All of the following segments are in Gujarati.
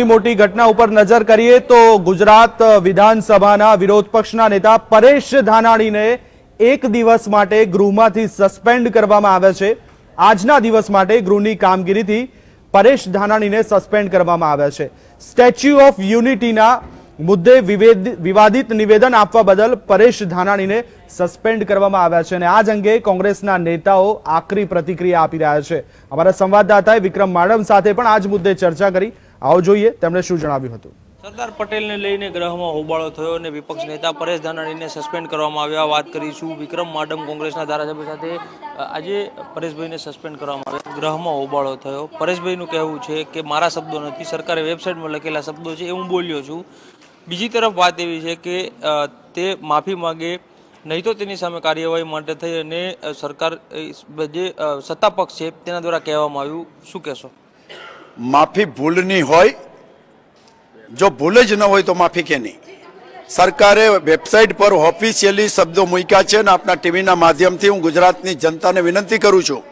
મોટી ઘટના ઉપર નજર કરીએ તો ગુજરાત વિધાનસભાના વિરોધ પક્ષના નેતા પરેશ ધાનાણીને એક દિવસ માટે ગૃહમાંથી સસ્પેન્ડ કરવામાં આવ્યા છે. આજના દિવસ માટે ગૃહની કામગીરીથી પરેશ ધાનાણીને સસ્પેન્ડ કરવામાં આવ્યા છે. સ્ટેચ્યુ ઓફ યુનિટીના મુદ્દે વિવેદ- વિવાદિત નિવેદન આપવા બદલ પરેશ ધાનાણીને સસ્પેન્ડ કરવામાં આવ્યા છે અને આ જ અંગે કોંગ્રેસના નેતાઓ આકરી પ્રતિક્રિયા આપી રહ્યા છે. અમારા સંવાદદાતાએ વિક્રમ માડમ સાથે પણ આ જ મુદ્દે ચર્ચા કરી. આવો જોઈએ, તેમણે શું જણાવ્યું હતું? સરદાર પટેલને લઈને ગ્રહમાં હોબાળો થયો અને વિપક્ષ નેતા પરેશ ધાનાણીને સસ્પેન્ડ કરવામાં આવ્યા. વાત કરીશું વિક્રમ માડમ કોંગ્રેસના ધારાસભ્ય સાથે. આજે પરેશભાઈને સસ્પેન્ડ કરવામાં આવ્યા. ગ્રહમાં હોબાળો થયો. પરેશભાઈનું કહેવું છે કે મારા શબ્દો નથી, સરકારે વેબસાઇટમાં લખેલા શબ્દો છે, એ હું બોલ્યો છું. બીજી તરફ વાત એવી છે કે તે માફી માગે, નહીં તો તેની સામે કાર્યવાહી માટે થઈ અને સરકાર જે સત્તા પક્ષ છે, તેના દ્વારા કહેવામાં આવ્યું. શું કહેશો? માફી ભૂલની હોય, જો ભૂલ જ ન હોય તો માફી કેની? સરકારે વેબસાઇટ પર ઓફિશિયલી શબ્દો મૂક્યા છે અને આપના ટીવીના માધ્યમથી હું ગુજરાતની જનતાને વિનંતી કરું છું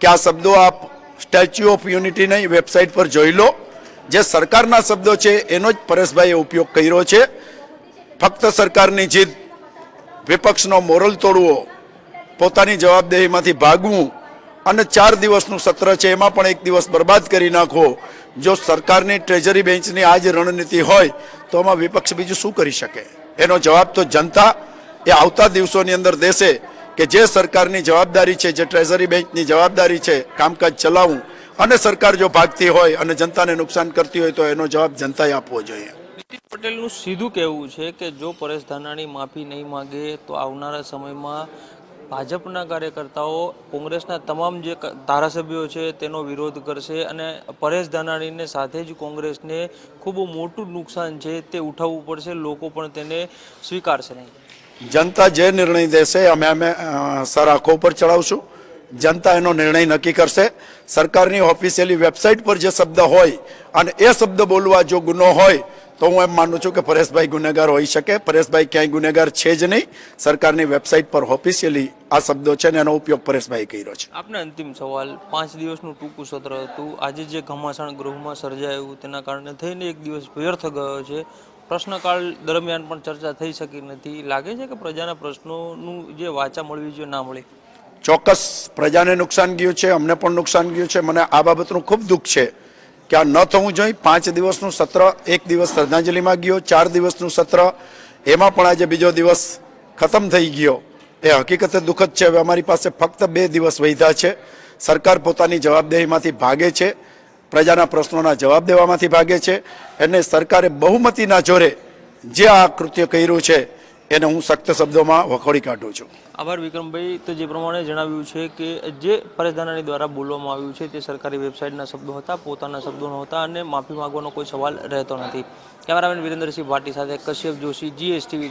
કે આ શબ્દો આપ સ્ટેચ્યુ ઓફ યુનિટીની વેબસાઇટ પર જોઈ લો. જે સરકારના શબ્દો છે, એનો જ પરેશભાઈએ ઉપયોગ કર્યો છે. ફક્ત સરકારની જીત વિપક્ષનો મોરલ તોડવો, પોતાની જવાબદેહીમાંથી ભાગવું અને ચાર દિવસનું સત્ર છે, એમાં પણ એક દિવસ બરબાદ કરી નાખો. જો સરકારની ટ્રેઝરી બેન્ચની આ જ રણનીતિ હોય, તો આમાં વિપક્ષ બીજું શું કરી શકે? એનો જવાબ તો જનતા એ આવતા દિવસોની અંદર દેશે કે જે સરકારની જવાબદારી છે, જે ટ્રેઝરી બેન્ચની જવાબદારી છે, કામકાજ ચલાવવું અને સરકાર જો ભાગતી હોય અને જનતાને નુકસાન કરતી હોય, તો એનો જવાબ જનતાએ આપવો જોઈએ. પટેલનું સીધું કહેવું છે કે જો પરેશ ધાનાણી માફી નહીં માગે, તો આવનારા સમયમાં ભાજપના કાર્યકર્તાઓ કોંગ્રેસના તમામ જે ધારાસભ્યો છે તેનો વિરોધ કરશે અને પરેશ ધાનાણીને સાથે જ કોંગ્રેસને ખૂબ મોટું નુકસાન છે તે ઉઠાવવું પડશે. લોકો પણ તેને સ્વીકારશે નહીં. જનતા જે નિર્ણય દેશે અમે અમે સર આંખો ઉપર ચડાવશું. જનતા એનો નિર્ણય નક્કી કરશે. સરકારની ઓફિશિયલી વેબસાઇટ પર જે શબ્દ હોય અને એ શબ્દ બોલવા જો ગુનો હોય તો હું એમ માનું છું કે પરેશભાઈ ગુનેગાર હોઈ શકે. પરેશભાઈ ક્યાંય ગુનેગાર છે જ નહીં. સરકારની વેબસાઇટ પર ઓફિશિયલી આ શબ્દો છે ને એનો ઉપયોગ પરેશભાઈ કર્યો છે. આપને અંતિમ સવાલ પાંચ દિવસનું ટૂંકું સત્ર હતું. આજે જે ઘમાસાણ ગૃહમાં સર્જાયું તેના કારણે થઈને એક દિવસ વ્યર્થ ગયો છે. પ્રશ્નકાળ દરમિયાન પણ ચર્ચા થઈ શકી નથી. લાગે છે કે પ્રજાના પ્રશ્નોનું જે વાચા મળવી જોઈએ ના મળે? ચોક્કસ પ્રજાને નુકસાન ગયું છે અમને પણ નુકસાન ગયું છે. મને આ બાબતનું ખૂબ દુઃખ છે. કે આ ન થવું જોઈએ. પાંચ દિવસનું સત્ર, એક દિવસ શ્રદ્ધાંજલિમાં ગયો ચાર દિવસનું સત્ર. એમાં પણ આજે બીજો દિવસ ખતમ થઈ ગયો. એ હકીકતે દુઃખદ છે. હવે અમારી પાસે ફક્ત બે દિવસ વૈધા છે. સરકાર પોતાની જવાબદેહીમાંથી ભાગે છે. પ્રજાના પ્રશ્નોના જવાબ દેવામાંથી ભાગે છે. એને સરકારે બહુમતીના જોરે જે આ કૃત્ય કર્યું છે એને હું સખ્ત શબ્દોમાં વખોડી કાઢું છું. આભાર વિક્રમભાઈ. તો જે પ્રમાણે જણાવ્યું છે કે જે પરેશ દ્વારા બોલવામાં આવ્યું છે તે સરકારી વેબસાઇટના શબ્દો હતા, પોતાના શબ્દો નહોતા અને માફી માંગવાનો કોઈ સવાલ રહેતો નથી. કેમેરામેન વિરેન્દ્રસિંહ ભાટી સાથે કશ્યપ જોશી જીએસટીવી